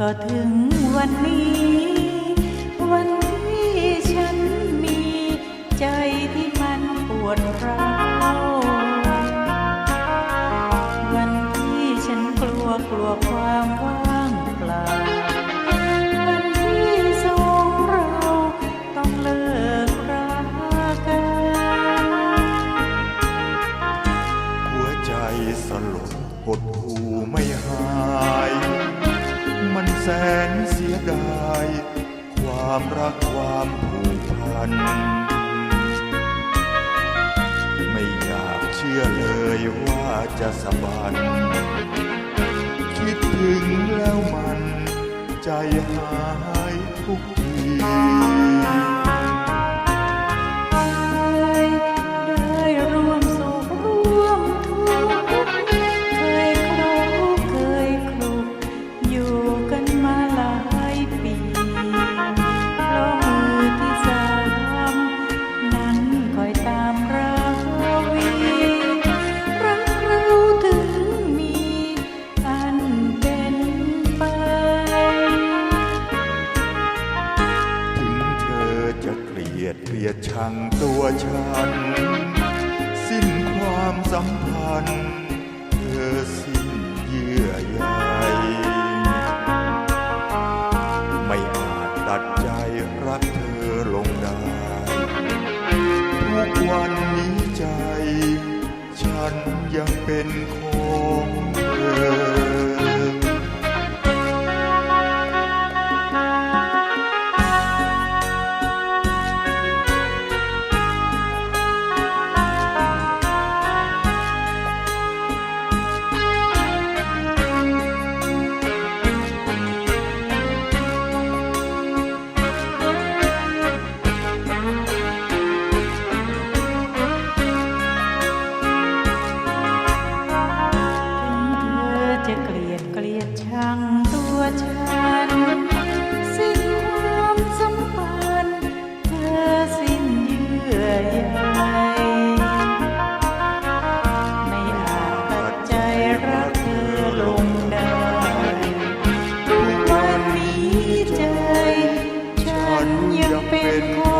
ก็ถึงวันนี้ วันที่ฉันมีใจที่มันปวดร้าววันที่ฉันกลัวกลัวความว่างเปล่า วันที่สองเราต้องเลิกรากัน หัวใจสลดหดหูไม่หาย แสนเสียดาย ความรักความผูกพัน ไม่อยากเชื่อเลยว่าจะสบันคิดถึงแล้วมันใจหายทุกที ชังตัวฉัน สิ้นความสัมพันธ์ เธอสิ้นเยื่อใยไม่อาจตัดใจรักเธอลงได้ ทุกวันนี้ใจ ฉันยังเป็นขอ กลียดเกลียดชังตัวฉัน สิ้นความสัมพันธ์เธอสิ้นเยื่อใยไม่อาจตัดใจรักเธอลงได้ทุกวันนี้ใจ ฉันยังเป็นของ